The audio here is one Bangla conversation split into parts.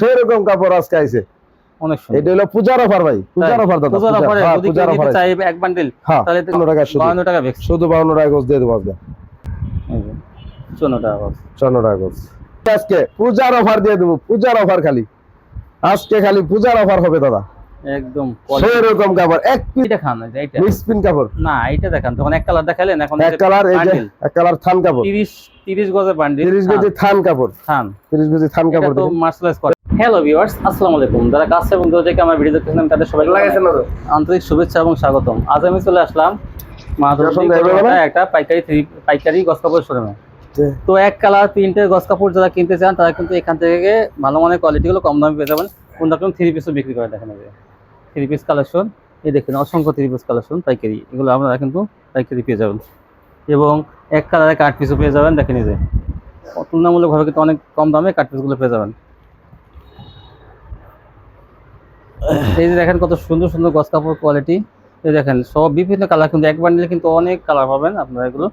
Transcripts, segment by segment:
সেরকম কাপড় আজকে আইছে। অনেক সুন্দর। এটা হলো পূজার অফার ভাই পূজার অফার দাদা পূজার হ্যাঁ, যদি কেউ নিতে এক বান্ডিল হ্যাঁ তাহলে 52 টাকা শুধু। 52 টাকা ভেক্স শুধু বাউন্ন টাকা গোছ দিয়ে দেবো আজকে। চুয়ান্ন টাকা box। চন্ন টাকা গোছ আজকে পূজার অফার দিয়ে দেবো পূজার অফার খালি। আজকে খালি পূজার অফার হবে দাদা। একদম সেরকম কাপড় এক পিস এটা মিক্স পিন কাপড়। না এইটা দেখান তখন এক কালার দেখালেন এখন এক কালার এই যে এক কালার থান কাপড়। 30 30 গজের বান্ডিল তিরিশ কেজি থান কাপড়। খান। তিরিশ কেজি থান কাপড় তো মার্শালাইজ করে। হ্যালো ভিউয়ার্স আসসালামু আলাইকুম। যারা কাছে এবং দূর থেকে আমার ভিডিও দেখতেছেন তাদের সবাইকে লাগাইছেন না তো? আন্তরিক শুভেচ্ছা এবং স্বাগতম। আজ আমি চলে আসলাম? একটা পাইকারি পাইকারি গস কাপড় শোরুমে তো এক কালার প্রিন্টের গস কাপড় যারা কিনতে চান তারা কিন্তু এখান থেকে ভালো মানের কোয়ালিটিগুলো কম দামে পেয়ে যাবেন। কোন রকম থ্রি পিসও বিক্রি করে দেখেন থ্রি পিস কালেকশন এই দেখেন, অসংখ্য থ্রি পিস কালেকশন পাইকারি। এগুলো আপনারা কিন্তু পাইকারি পেয়ে যাবেন। এবং এক কালারে কাঠ পিসও পেয়ে যাবেন, দেখেন যে। তুলনামূলকভাবে কিন্তু অনেক কম দামে কাঠ পিসগুলো পেয়ে যাবেন। এই যে দেখেন কত সুন্দর সুন্দর গস কাপড় কোয়ালিটি এই দেখেন, সব বিভিন্ন কালার কিন্তু এক বান্ডিলে কিন্তু অনেক কালার পাবেন আপনারা এগুলো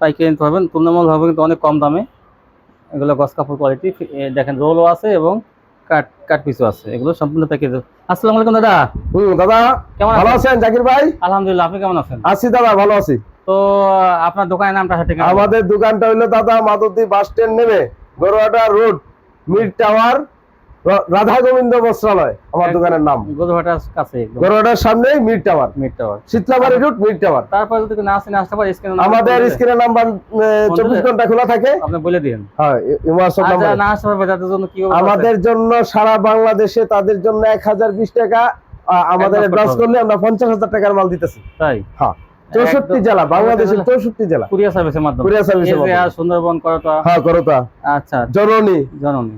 পাইকারি নিতে পারবেন। তুলনামূলকভাবে কিন্তু অনেক কম দামে এগুলো গস কাপড় কোয়ালিটি দেখেন রোলও আছে এবং কাট কাট পিসও আছে। এগুলো সম্পূর্ণ প্যাকেজ আসসালামু আলাইকুম দাদা। হুম দাদা কেমন ভালো আছেন? জাকির ভাই? আলহামদুলিল্লাহ আপনি কেমন আছেন? আছি দাদা ভালো আছি। তো আপনার দোকানের নামটা আমাদের দোকানটা হইল দাদা মাধবদী বাস স্ট্যান্ড নেবে গরুয়াটা road mid tower Radha Gobinda বস্ত্রালয় আমার দোকানের নাম। কাছে সামনে mid tower. Mid tower. Shitalabari route mid tower. তারপরে যদি না আসেন আসতে পারে স্ক্রিনে আমাদের স্ক্রিনের নাম্বার চব্বিশ দিলে? ঘণ্টা খোলা থাকে। আপনি বলে দিন। হ্যাঁ হোয়াটসঅ্যাপ নাম্বার। না আসতে পারবে তাদের জন্য কি আমাদের জন্য সারা বাংলাদেশে তাদের জন্য এক হাজার বিশ টাকা আমাদের অ্যাডভান্স করলে আমরা পঞ্চাশ হাজার টাকার মাল দিতেছি। তাই? হ্যাঁ। চৌষট্টি। জেলা বাংলাদেশের চৌষট্টি জেলা। কুরিয়ার সার্ভিসের মাধ্যমে। কুরিয়ার সার্ভিসের মাধ্যমে। সুন্দরবন করটা। হ্যাঁ করতা আচ্ছা। জননী। জননী।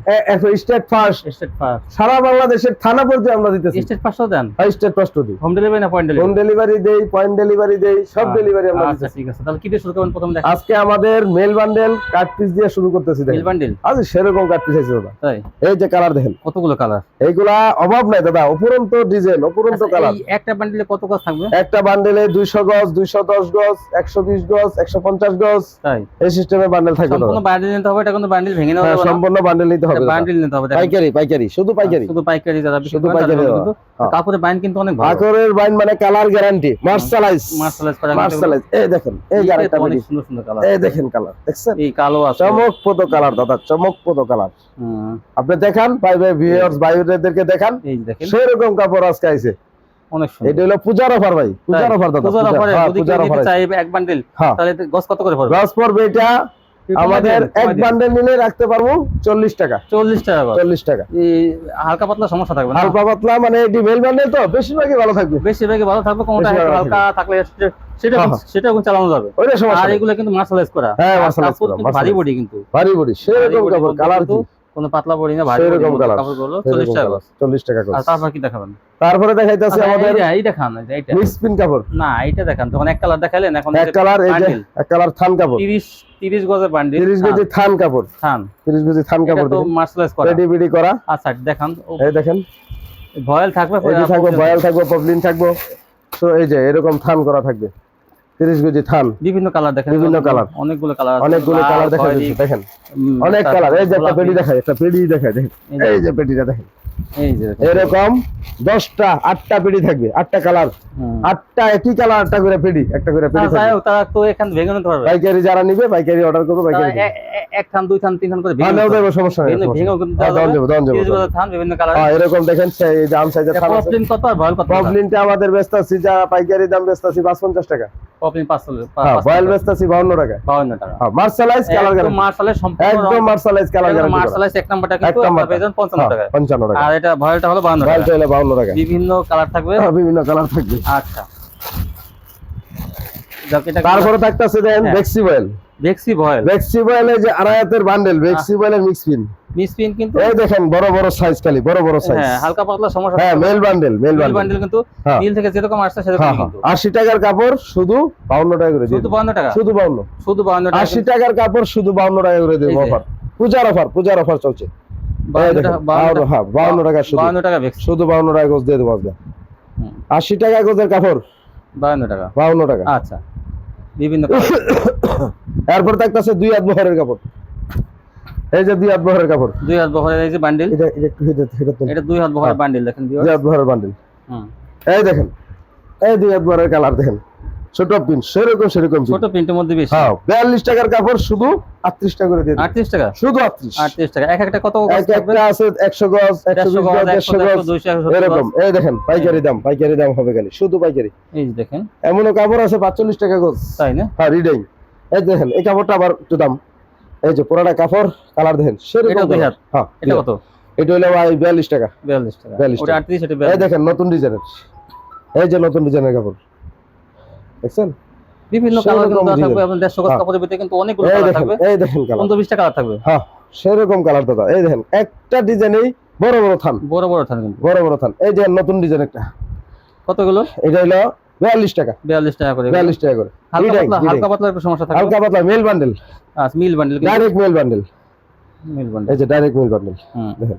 স্টেট ফার্স্ট স্টেট পাস সারা বাংলাদেশের থানা পর্যায়ে আমরা দিতেছি। স্টেট দেন? স্টেট ফার্স্ট দিই। হোম ডেলিভারি না পয়েন্ট হোম ডেলিভারি ডেলিভারি দেই পয়েন্ট ডেলিভারি দেই সব ডেলিভারি আমরা আচ্ছা ঠিক আছে। তাহলে কি দিয়ে শুরু করবেন প্রথম দেখা আজকে আমাদের মেল বান্ডেল কাট পিস দিয়ে শুরু করতেছি মিল দেখেন বান্ডিল আজ সেরকম কাট পিস আছে দাদা। তাই? এই যে কালার দেখেন। কতগুলো কালার এইগুলা অভাব নাই দাদা উপরন্ত ডিজাইন উপরন্ত কালার এই একটা বান্ডিলে কত কাজ থাকবে? একটা বান্ডেলে দুইশো গজ দুইশো দশ গজ একশো বিশ গজ একশো পঞ্চাশ গজ। এই সিস্টেমে বান্ডেল থাকবে সম্পূর্ণ দাদা নিতে হবে এটা কিন্তু বান্ডিল ভেঙে নেওয়া হ্যাঁ, সম্পূর্ণ বান্ডেল নিতে হবে। বান্ডিল নিতে হবে পাইকারি পাইকারি শুধু পাইকারি। শুধু পাইকারি শুধু পাইকারি হ্যাঁ। কাপড়ের বাইন কিন্তু অনেক ভালো। আকরের বাইন মানে কালার গ্যারান্টি মার্শালাইজ করা মার্শালাইজ এই দেখেন এই অনেক সুন্দর সুন্দর কালার এই দেখেন কালার দেখছেন? এই কালো আছে। চমকপ্রদ কালার দাদা চমকপ্রদ কালার আপনি দেখান ভাই ভাই ভিউয়ার্স ভাইদেরকে দেখান। এই দেখেন। সেরকম কাপড় আজকে আইছে। অনেক সুন্দর। এটা হলো পূজার অফার ভাই পূজার অফার দাদা পূজার পূজার- হ্যাঁ, যদি কেউ অফার এক বান্ডিল হ্যাঁ। তাহলে গস কত করে পড়বে? গজ পড়বে এটা আমাদের এক বান্ডেল নিলে রাখতে পারব চল্লিশ টাকা। চল্লিশ টাকা চল্লিশ টাকা। হালকা পাতলা সমস্যা থাকবে হালকা পাতলা মানে বান্ডেল তো বেশিরভাগই ভালো থাকবে। বেশিরভাগই ভালো থাকবে কোনটা হালকা থাকলে সেটা হ্যাঁ, হ্যাঁ। সেটা কিন্তু চালানো যাবে। ওইটা সমস্যা আর। এগুলো কিন্তু মার্শালাইজ করা। হ্যাঁ, করা, কিন্তু ভারী বডি কিন্তু। ভারী বডি সেরকম body কাপড় বলতে কালার কিন্তু। কোনো পাতলা বডি না ভারী সেরকম বডি colour, কাপড়গুলো চল্লিশ টাকা গজ। চল্লিশ টাকা আর তারপর কি দেখাবেন? তারপরে দেখাইতেছি আচ্ছা, আমাদের এই দেখান যে মিক্স পিন কাপড়। না এইটা দেখান তখন এক কালার দেখালেন এখন এক কালার এই যে এক কালার থান কাপড়। তিরিশ তিরিশ গজের বান্ডিল তিরিশ কেজি থান কাপড়। থান। তিরিশ কেজি থান এটা কাপড় তো মার্শালাইজ করা। রেডি বিডি করা। আচ্ছা দেখান। এই দেখেন। ভয়েল থাকবে এই থাকব পবলিন থাকব। তো এই যে এরকম থান করা থাকবে। তিরিশ কেজি থান। বিভিন্ন কালার দেখেন। বিভিন্ন কালার। অনেকগুলো কালার অনেকগুলো কালার দেখা যাচ্ছে দেখেন। অনেক কালার। এই যে একটা পেটি দেখায় একটা পেটি দেখায় দেখেন। এই যে- পেটিটা দেখেন। এরকম দশটা আটটা পেটি থাকবে আটটা কালার আটটা একই কালার একটা করে পেটি একটা করে হোক, তারা তো এখান ভেঙে নিতে পারবে। পাইকারি যারা নিবে পাইকারি অর্ডার করবে পাইকারি এক থান দুই থান তিন থান করে ভেঙে দেবো পারবে। সমস্যা নেই ভেঙেও কিন্তু হ্যাঁ, দাম। দেবো দাম দেবো থান বিভিন্ন কালার হ্যাঁ এরকম দেখেন সেই থান পপলিন কত? আর ভয়েল কত? পপলিনটা আমাদের পাইকারি দাম বেচতাছি পাঁচ পঞ্চাশ টাকা। পপলিন পাঁচশো হ্যাঁ বয়েল বেচতাছি বাউন্ন টাকা। বাউন্ন টাকা। হ্যাঁ মার্শালাইজ কালার গ্যারান্টি সম্পূর্ণ একদম মার্শালাইজ কালার গ্যারান্টি মার্শালাইজ এক নাম্বারটা কিন্তু আপনারা পেয়ে যাবেন পঞ্চান্ন টাকা পঞ্চান্ন টাকা। আর এটা ভয়েলটা হলো বাউন্ন বয়েল টাকা। বিভিন্ন কালার থাকবে? হ্যাঁ, বিভিন্ন কালার থাকবে। আচ্ছা। তারপরে থাকতেছে দেন হ্যাঁ। বেক্সি বয়েল ভেক্সি ভয়েল বেক্সি বয়েলের যে বান্ডেল বেক্সি বয়েলের মিক্স পিন মিস পিন কিন্তু এই দেখেন বড় বড় সাইজ খালি বড় বড় সাইজ হ্যাঁ হালকা পাতলা সমস্যা হ্যাঁ মেল বান্ডেল মেল বান্ডেল কিন্তু হ্যাঁ। মিল থেকে যেরকম আসছে সেরকম হ্যাঁ হ্যাঁ। কিন্তু। আশি টাকার কাপড় শুধু বাউন্ন টাকা করে দিয়ে শুধু দেবো। বাউন্ন টাকা? শুধু বাউন্ন। শুধু বাউন্ন টাকা আশি টাকার কাপড় শুধু বাউন্ন টাকা করে দেবো। অফার পূজার অফার পূজার অফার চলছে। বাউন্ন টাকা বাউন্ন বাউন্ন- বাউন্ন টাকা শুধু। বাউন্ন টাকা ভেক্স শুধু বাউন্ন টাকা গোছ দিয়ে দেবো আজকে। আশি টাকা গোছের কাপড়? বাউন্ন টাকা। বাউন্ন টাকা। আচ্ছা বিভিন্ন এরপর থাকতেছে দুই হাত বহরের কাপড়। এই যে দুই হাত বহরের কাপড়। দুই হাত বহরের এই যে বান্ডিল এটা এটা দুই হাত বহরের। বান্ডিল দেখেন দুই। হাত বহরের বান্ডিল হুম। এই দেখেন এই দুই হাত বহরের কালার দেখেন। ছোট পিন সেরকম সেরকম ছোট প্রিন্টের মধ্যে বেশি? হ্যাঁ বিয়াল্লিশ টাকার কাপড় শুধু আটত্রিশ টাকা করে দিয়ে দিন। আটত্রিশ টাকা? শুধু আটত্রিশ। আটত্রিশ টাকা। এক একটা কত গজ এক একটা আছে একশো গজ গজ গজ একশো দেড়শো দেড়শো গজ এরকম। এই দেখেন পাইকারি দাম পাইকারি দাম হবে খালি শুধু পাইকারি। এই দেখেন। এমনও কাপড় আছে পাঁচচল্লিশ টাকা গজ। তাই না? হ্যাঁ এই দেখেন এই কাপড়টা আবার একটু দাম। এই যে পুরাটা কাপড় কালার দেখেন সেরকম হ্যাঁ এটা কত? এটা হলো ভাই বিয়াল্লিশ টাকা। বিয়াল্লিশ টাকা। 42 টাকা। এই দেখেন নতুন ডিজাইনের। এই যে নতুন ডিজাইনের কাপড়। দেখছেন? বিভিন্ন কালার কিন্তু থাকবে এবং দেড়শো গজ হ্যাঁ। কাপড়ের ভিতরে কিন্তু অনেকগুলো কালার থাকবে। এই দেখেন কালার পনেরো বিশটা কালার থাকবে। হ্যাঁ সেরকম কালার দাদা। এই দেখেন একটা ডিজাইনেই বড় বড় থান। বড় বড় থাকবে কিন্তু। বড় বড় থান। এই যে নতুন ডিজাইন একটা। কতগুলো? এটা হলো বিয়াল্লিশ টাকা। বিয়াল্লিশ টাকা করে। বিয়াল্লিশ টাকা করে। হালকা পাতলা হালকা পাতলা একটু সমস্যা হালকা পাতলা মেল বান্ডেল আচ্ছা mill bundle direct mill bundle mill bundle এই যে ডাইরেক্ট মেল বান্ডেল দেখেন।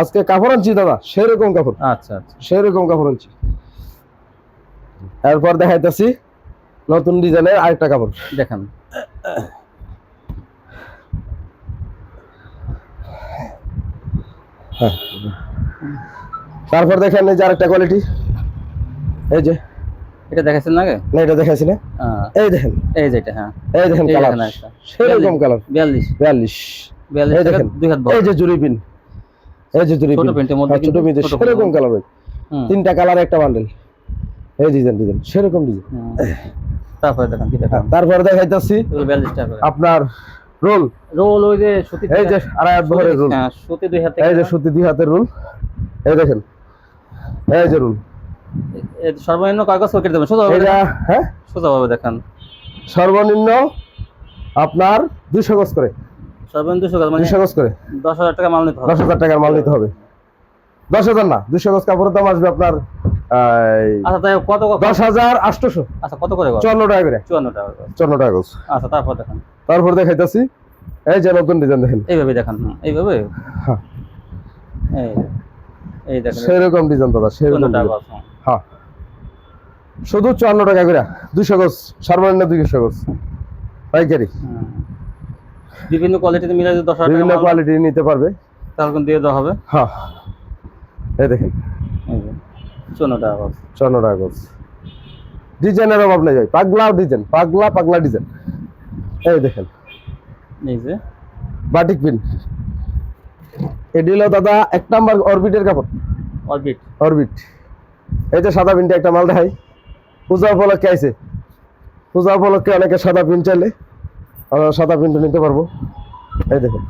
আজকে কাপড় আনছি দাদা সেরকম কাপড়। আচ্ছা আচ্ছা। সেরকম কাপড় আনছি। এরপর দেখাইতেছি নতুন ডিজাইনের আরেকটা কাপড়। দেখেন। হ্যাঁ। তারপর দেখেন এই যে আরেকটা কোয়ালিটি এই যে। এটা দেখাচ্ছেন না আগে? না এটা দেখাইছি না। এই দেখেন। এই যে এটা হ্যাঁ। এই দেখেন কালার। সেরকম কালার বিয়াল্লিশ। বিয়াল্লিশ। বিয়াল্লিশ এই দেখেন। দুই হাত বড়। এই যে জুরি পিন। এই যে জুরি পিন। ছোট মধ্যে হ্যাঁ, ছোট কিন্তু পিন ছোট সেরকম কালার তিনটা কালার একটা বান্ডেল এই ডিজাইন ডিজাইন সেরকম ডিজাইন তারপরে দেখেন কি দেখেন? তারপরে দেখাইতেছি আপনার রোল। রোল ওই যে সুতি এই যে আড়াই হাত রোল। হ্যাঁ সুতি দুই হাত এই যে সুতি দুই হাতের রোল। এই দেখেন। এই যে রোল। সর্বনিম্ন কাগজ কেটে দেবেন? সোজা এটা হ্যাঁ? সোজা ভাবে দেখেন। সর্বনিম্ন আপনার দুইশো গজ করে। সর্বনিম্ন দুশো মানে দুইশো গজ করে। দশ হাজার টাকা মাল নিতে হবে। দশ হাজার টাকার মাল নিতে হবে। দশ হাজার না দুইশো গজ কাপড়ের দাম আসবে আপনার আচ্ছা তাই কত কত দশ হাজার আটশোশো। আচ্ছা কত করে চুয়ান্ন টাকা করে। চুয়ান্ন টাকা। চুয়ান্ন টাকা আচ্ছা তারপর দেখেন। তারপর দেখাইতেছি এই যে নতুন ডিজাইন দেখেন। এইভাবে দেখেন এইভাবে? হ্যাঁ। এই এই দেখেন। সেরকম ডিজাইন দাদা সেরকম টাকা। হ্যাঁ। শুধু চুয়ান্ন টাকা করে দুইশো গজ সর্বনিম্ন দুইশো গজ। পাইকারি। বিভিন্ন কোয়ালিটিতে মিলে দশ বিভিন্ন কোয়ালিটি নিতে পারবে। তাহলে দিয়ে দেওয়া হবে। হ্যাঁ। এই দেখেন। চুয়ান্ন টাকা গজ। চুয়ান্ন টাকা গজ ডিজাইনের অভাব নেই ভাই পাগলা ডিজাইন পাগলা পাগলা ডিজাইন। এই দেখেন। এই যে। Batik pin. এটি হলো দাদা এক নাম্বার অরবিটের কাপড়। অরবিট। অরবিট। এই যে সাদা পিনটা একটা মাল দেখাই। পূজা উপলক্ষে আইছে। পূজা উপলক্ষে অনেকে সাদা পিন চাইলে আমরা সাদা পিনটা নিতে পারব। এই দেখেন।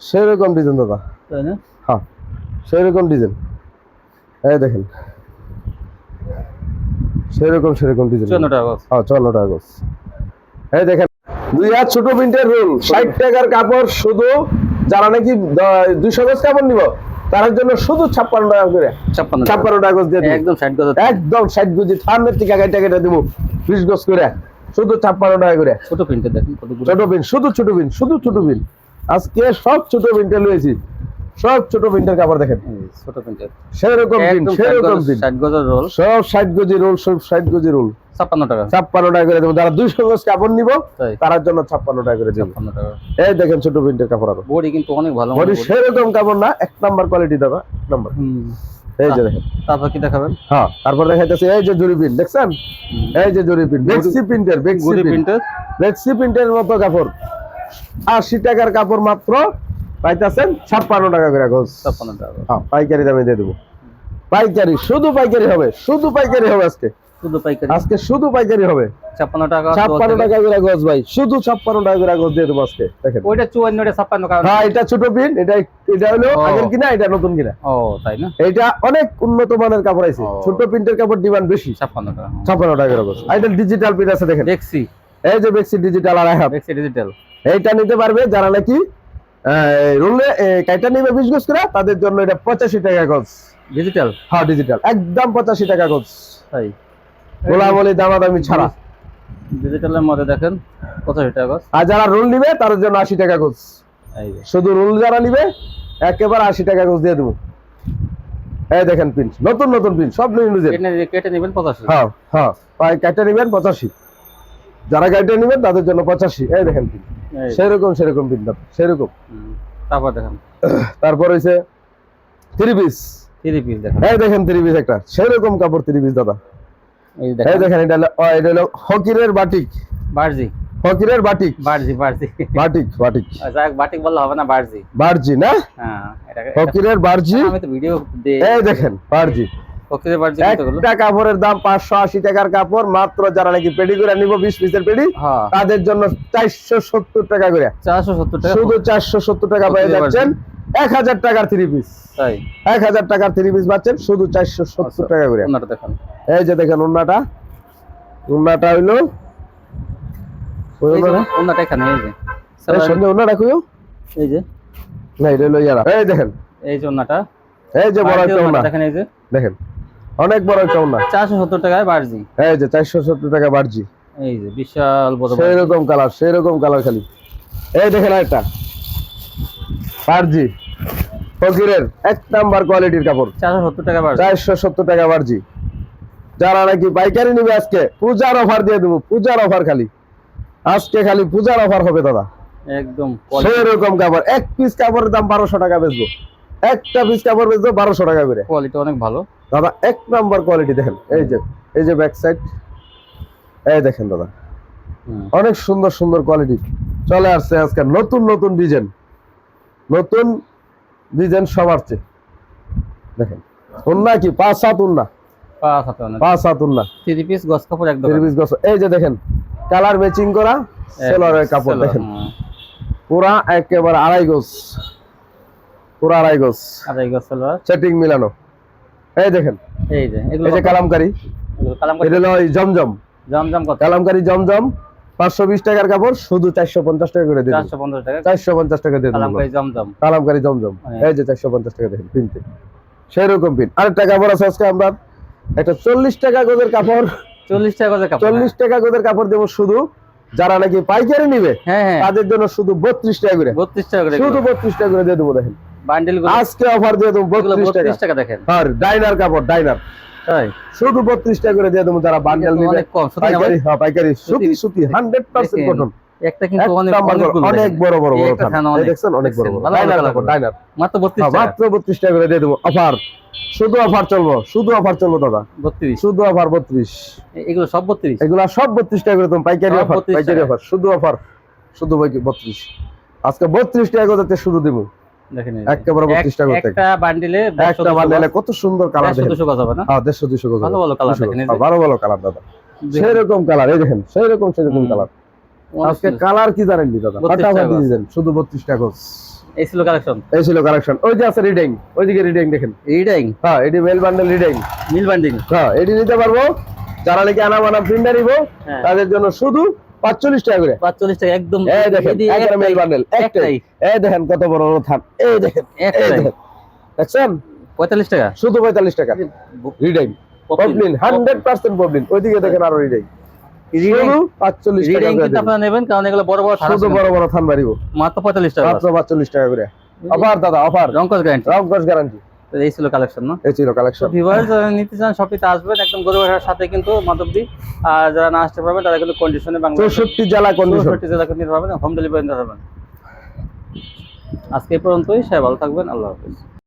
সেরকম ডিজাইন দাদা। তাই না? হ্যাঁ সেরকম ডিজাইন। এই দেখেন। সেরকম সেরকম ডিজাইন টাকা গজ। হ্যাঁ চুয়ান্ন টাকা গজ। এই দেখেন দুই হাত ছোট প্রিন্টের রোল টাকার কাপড় শুধু যারা নাকি গজ কাপড় নিব তার জন্য শুধু ছাপ্পান্ন টাকা করে। ছাপ্পান্ন টাকা। ছাপ্পান্ন টাকা গজ দিয়ে একদম ষাট গজ একদম ষাট গজি থামের টিকা গাইটা কেটে দিব বিশ গজ করে। শুধু ছাপ্পান্ন টাকা করে। ছোট প্রিন্টে দেখেন কতগুলো। ছোট বিন শুধু ছোট বিন শুধু ছোট বিন আজকে সব ছোট বিনটা লয়েছি সব ছোট কাপড় দেখেন। ছোট প্রিন্টে সেরকম সেরকম গজের রোল। সব রোল সব রোল। ছাপ্পান্ন টাকা। ছাপ্পান্ন টাকা করে দেবো। যারা দুইশো গজ কাপড় নিব তার জন্য ছাপ্পান্ন টাকা করে দেবো। টাকা। এই দেখেন ছোট কাপড় আরও। বডি কিন্তু অনেক ভালো। বডি। সেরকম কাপড় না এক নাম্বার কোয়ালিটি দাদা এক নাম্বার। এই যে দেখেন। তারপর কি দেখাবেন? হ্যাঁ তারপর দেখাইতেছে এই যে জুরি দেখছেন? এই যে জুরি পিন বেক্সি প্রিন্টের বেক্সি প্রিন্টের? বেক্সি প্রিন্টের মতো কাপড়। আশি টাকার কাপড় মাত্র পাইতেছেন ছাপ্পান্ন টাকা করে ছাপ্পান্ন টাকা হ্যাঁ পাইকারি দামে দিয়ে দেবো। পাইকারি শুধু পাইকারি হবে শুধু পাইকারি হবে আজকে। শুধু পাইকারি। আজকে শুধু পাইকারি হবে। ছাপ্পান্ন টাকা ছাপ্পান্ন টাকা। করে গজ ভাই শুধু ছাপ্পান্ন টাকা করে গজ দিয়ে দেবো আজকে দেখেন। ওইটা কারণ। হ্যাঁ এটা ছোট পিন এটা এটা হলো আগের কিনা এটা নতুন কিনা। ও তাই না? এটা অনেক উন্নত মানের কাপড় আছে। ছোট প্রিন্টের কাপড় ডিমান্ড বেশি। ছাপ্পান্ন টাকা। ছাপ্পান্ন টাকা করে গজ এটা ডিজিটাল প্রিন্ট আছে দেখেন। দেখছি এই যে বেক্সি ডিজিটাল আর হাফ দেখছি ডিজিটাল এইটা নিতে পারবে যারা নাকি রুলে কাইটা নিবে বিশ গজ করে তাদের জন্য এটা পঁচাশি টাকা গজ। ডিজিটাল হ্যাঁ ডিজিটাল একদম পঁচাশি টাকা গজ। তাই? গোলামলি দামাদামি ছাড়া। ডিজিটালের মধ্যে দেখেন পঁচাশি টাকা গজ। আর যারা রুল নিবে তাদের জন্য আশি টাকা গজ। শুধু রুল যারা নিবে একেবারে আশি টাকা গজ দিয়ে দেবো। এই দেখেন পিন নতুন নতুন পিন সব নিয়ে নিজের কেটে কেটে নেবেন পঁচাশি। হ্যাঁ হ্যাঁ কাইটা নিবেন পঁচাশি। যারা গাড়িটা নেবেন তাদের জন্য পঁচাশি। এই দেখেন পিন এই, সেরকম সেরকম দাদা সেরকম। তারপর দেখেন। তারপর হয়েছে থ্রি পিস থ্রি পিস দেখেন। এই দেখেন থ্রি পিস একটা সেরকম কাপড় থ্রি পিস দাদা। এই এই দেখেন এটা হলো ও, এটা হলো হকিরের বাটিক। বার্জি। হকিরের বাটিক। বার্জি বার্জি। Batik batik. হোক, বাটিক বললে হবে না বার্জি। বার্জি না? হ্যাঁ হকিরের বার্জি। আমি তো ভিডিও দে এই দেখেন বার্জি। একটা কাপড়ের দাম পাঁচশো আশি টাকার কাপড় মাত্র যারা নাকি পেডি করে নিবো বিশ পিসের পেডি হ্যাঁ। তাদের জন্য চারশো সত্তর টাকা করে। চারশো সত্তর টাকা শুধু চারশো সত্তর টাকা পেয়ে যাচ্ছেন এক হাজার টাকার থ্রি পিস এক হাজার টাকার থ্রি পিস পাচ্ছেন শুধু চারশো সত্তর টাকা করে। এই যে দেখেন উন্নাটা উন্নাটা হইল এই যে উন্নাটা- এখানে এই যে। এই উন্নাটা কইও এই যে। না এটা হইল ইয়ারা। এই দেখেন। এই যে ওনাটা। এই যে বড় একটা উন্না দেখেন এই যে। দেখেন। অনেক বড় চারশো সত্তর টাকায় বার্জি। এই যে চারশো সত্তর টাকা বাড়ছি এই যে বিশাল বড় সেই রকম কালার সেই রকম কালার খালি। এই দেখেন একটা বার্জি। ফকিরের এক নাম্বার কোয়ালিটির কাপড়। চারশো সত্তর টাকা বার্জি। চারশো সত্তর টাকা বার্জি। যারা নাকি পাইকারি নিবে আজকে পূজার অফার দিয়ে দেবো পূজার অফার খালি। আজকে খালি পূজার অফার হবে দাদা। একদম সেই রকম কাপড় এক পিস কাপড়ের দাম বারোশো টাকা বেচবো। একটা পিস কাপড় বেচবো বারোশো টাকা করে। কোয়ালিটি অনেক ভালো। দাদা এক নাম্বার কোয়ালিটি দেখেন এই যে এই যে ব্যাক সাইড এই দেখেন দাদা। অনেক সুন্দর সুন্দর কোয়ালিটি চলে আসছে আজকে নতুন নতুন ডিজাইন নতুন ডিজাইন সব আসছে। দেখেন উন্না কি? পাঁচ সাত উন্না। পাঁচ সাত উন্না। থ্রি পিস গস কাপড় একদম থ্রি পিস গছ। এই যে দেখেন কালার ম্যাচিং করা সেলরের কাপড় দেখেন। পুরা একেবারে আড়াই গজ। পুরা আড়াই গজ। আড়াই গজ সালোয়ার সেটিং মিলানো। এই দেখেন। এই যে এগুলো এই যে কালামকারি। কালাম এটা ওই জমজম। জমজম কত? কালামকারি জমজম পাঁচশো বিশ টাকার কাপড় শুধু চারশো পঞ্চাশ টাকা করে চারশো পঞ্চাশ টাকা। চারশো পঞ্চাশ টাকা দিয়ে কালাম দেবো। করে জমজম। কালামকারি জমজম। হ্যাঁ। এই যে চারশো পঞ্চাশ টাকা দেখেন পিনতে সেই রকম পিন। আরেকটা কাপড় আছে আজকে আমরা। একটা চল্লিশ টাকা গজের কাপড়। চল্লিশ টাকা গজের কাপড় চল্লিশ টাকা গজের কাপড় দেবো শুধু। যারা নাকি পাইকারি নিবে হ্যাঁ হ্যাঁ। তাদের জন্য শুধু বত্রিশ টাকা করে। বত্রিশ টাকা করে শুধু বত্রিশ টাকা করে দিয়ে দেবো দেখেন। বান্ডেল আজকে অফার দিয়ে দেবো বত্রিশ টাকা। দেখেন। আর ডাইনার কাপড় ডাইনার শুধু বত্রিশ টাকা করে দিয়ে দেবো যারা বান্ডেল নিবে। অনেক কম শুধু না পাইকারি হ্যাঁ পাইকারি। সুতি সুতি- সুতি হান্ড্রেড পার্সেন্ট কটন একটা কিন্তু অনেক অনেক বড় বড় বড় একটা থান থান এই অনেক। দেখছেন অনেক বড় বড়। ভালো ভালো ডাইনার কাপড় ডাইনার মাত্র বত্রিশ টাকা। মাত্র বত্রিশ টাকা করে দিয়ে দেবো। অফার শুধু অফার চলবো শুধু অফার চলবো দাদা। বত্রিশ। শুধু অফার বত্রিশ। এগুলো সব বত্রিশ? এগুলা সব বত্রিশ টাকা করে তুমি পাইকারি অফার পাইকারি অফার শুধু অফার শুধু বত্রিশ। আজকে বত্রিশ টাকা শুধু দেবো। দেখেন এই একেবারে 32 টাকা এক- একটা বান্ডিলে একটা বান্ডেলে কত সুন্দর কালার দেখেন। দুশো গজ হবে না? হ্যাঁ দেড়শো দুশো গজ ভালো ভালো colour দেখেন এই যে। ভালো ভালো কালার দাদা। সেরকম কালার এই দেখেন সেরকম সেরকম কালার আজকে কালার কি জানেন দাদা? ফাটাফাটি ডিজাইন শুধু বত্রিশ টাকা গজ। এই ছিল কালেকশন এই ছিল কালেকশন ওই যে আছে রিডিং ওইদিকে রিডিং দেখেন। এইটাই হ্যাঁ এটি mail bundle reading mill binding হ্যাঁ এটি নিতে পারব। যারা নাকি আনা বানা প্রিন্টার নিবো। তাদের জন্য শুধু পাঁচচল্লিশ টাকা করে। পাঁচচল্লিশ টাকা একদম এই দেখেন এই একবারে মেল বান্ডেল একটাই। এই দেখেন কত বড় বড় থান। এই দেখেন একটাই। দেখছেন? পঁয়তাল্লিশ টাকা? শুধু পঁয়তাল্লিশ টাকা। Reading poplin hundred percent poplin ওইদিকে দেখেন আরও রিডিং শুধু পাঁচচল্লিশ টাকা রিডিং করে কিন্তু দেবেন। আপনারা নেবেন কারণ এগুলো বড় বড় থানা শুধু বড় বড় থান বাড়িব। মাত্র পঁয়তাল্লিশ টাকা মাত্র পাঁচচল্লিশ টাকা করে। অফার দাদা অফার রঙ্কস গ্যারান্টি গ্যারান্টি এই ছিল কালেকশন না? এই ছিল কালেকশন ভিভার যারা নিতে চান শপিতে আসবেন একদম গরু বাসার সাথে কিন্তু মাধবদী। আর যারা না আসতে পারবেন তারা কিন্তু কন্ডিশনে বাংলা চৌষট্টি জেলা কন্ডিশন চৌষট্টি জেলা নিতে পারবেন হোম ডেলিভারি নিতে পারবেন। আজকে পর্যন্তই সবাই ভালো থাকবেন আল্লাহ হাফিজ।